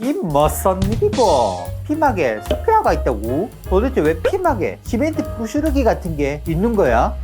이 무슨 일이고? 피막에 스페어가 있다고? 도대체 왜 피막에 시멘트 부스러기 같은 게 있는 거야?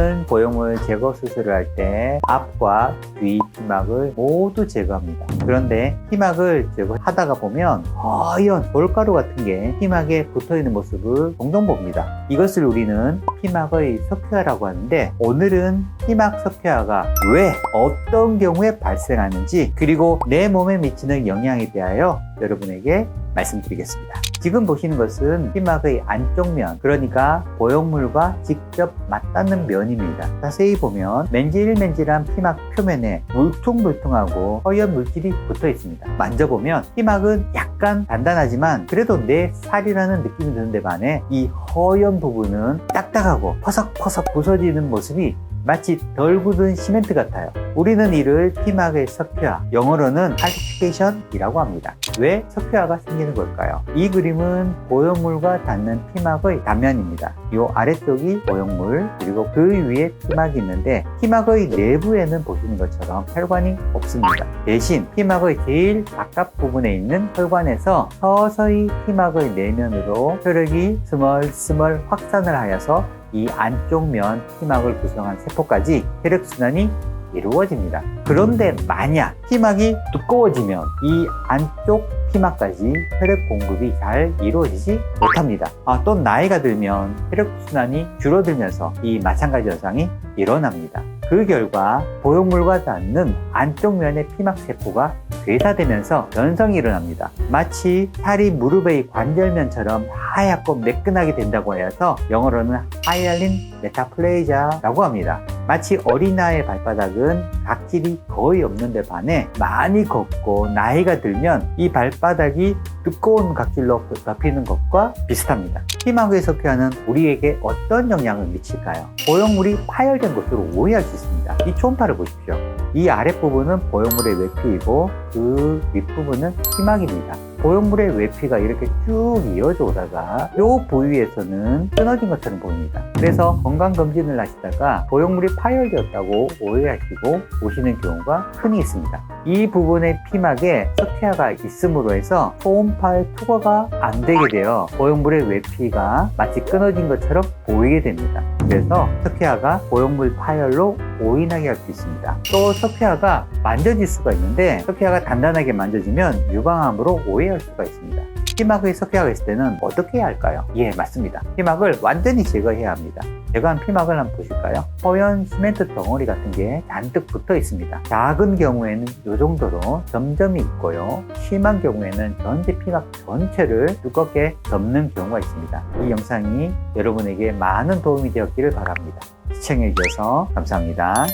저는 보형물 제거 수술을 할 때 앞과 뒤 피막을 모두 제거합니다. 그런데 피막을 제거하다가 보면 하얀 돌가루 같은 게 피막에 붙어 있는 모습을 종종 봅니다. 이것을 우리는 피막의 석회화라고 하는데 오늘은 피막 석회화가 왜 어떤 경우에 발생하는지 그리고 내 몸에 미치는 영향에 대하여 여러분에게 말씀드리겠습니다. 지금 보시는 것은 피막의 안쪽 면, 그러니까 보형물과 직접 맞닿는 면입니다. 자세히 보면 맨질맨질한 피막 표면에 물퉁물퉁하고 허연 물질이 붙어 있습니다. 만져보면 피막은 약간 단단하지만 그래도 내 살이라는 느낌이 드는데 반해 이 허연 부분은 딱딱하고 퍼석퍼석 부서지는 모습이 마치 덜 굳은 시멘트 같아요. 우리는 이를 피막의 석회화, 영어로는 칼시피케이션이라고 합니다. 왜 석회화가 생기는 걸까요? 이 그림은 보형물과 닿는 피막의 단면입니다. 이 아래쪽이 보형물, 그리고 그 위에 피막이 있는데 피막의 내부에는 보시는 것처럼 혈관이 없습니다. 대신 피막의 제일 바깥 부분에 있는 혈관에서 서서히 피막의 내면으로 혈액이 스멀스멀 확산을 하여서 이 안쪽 면 피막을 구성한 세포까지 혈액순환이 이루어집니다. 그런데 만약 피막이 두꺼워지면 이 안쪽 피막까지 혈액 공급이 잘 이루어지지 못합니다. 아, 또 나이가 들면 혈액순환이 줄어들면서 이 마찬가지 현상이 일어납니다. 그 결과 보형물과 닿는 안쪽 면의 피막 세포가 괴사되면서 변성이 일어납니다. 마치 살이 무릎의 관절면처럼 하얗고 매끈하게 된다고 해서 영어로는 하이알린 메타플레이자라고 합니다. 마치 어린아이의 발바닥은 각질이 거의 없는데 반해 많이 걷고 나이가 들면 이 발바닥이 두꺼운 각질로 덮이는 것과 비슷합니다. 피막의 석회화는 우리에게 어떤 영향을 미칠까요? 보형물이 파열된 것으로 오해할 수 있습니다. 이 초음파를 보십시오. 이 아랫부분은 보형물의 외피이고 그 윗부분은 피막입니다. 보형물의 외피가 이렇게 쭉 이어져 오다가 이 부위에서는 끊어진 것처럼 보입니다. 그래서 건강검진을 하시다가 보형물이 파열되었다고 오해하시고 오시는 경우가 흔히 있습니다. 이 부분의 피막에 석회화가 있음으로 해서 초음파의 투과가 안 되게 되어 보형물의 외피가 마치 끊어진 것처럼 보이게 됩니다. 그래서 석회화가 보형물 파열로 오인하게 할 수 있습니다. 또 석회화가 만져질 수가 있는데 석회화가 단단하게 만져지면 유방암으로 오해할 수가 있습니다. 피막의 석회화가 있을 때는 어떻게 해야 할까요? 예, 맞습니다. 피막을 완전히 제거해야 합니다. 제거한 피막을 한번 보실까요? 허연 시멘트 덩어리 같은 게 잔뜩 붙어 있습니다. 작은 경우에는 이 정도로 점점이 있고요. 심한 경우에는 전체 피막 전체를 두껍게 덮는 경우가 있습니다. 이 영상이 여러분에게 많은 도움이 되었기를 바랍니다. 시청해주셔서 감사합니다.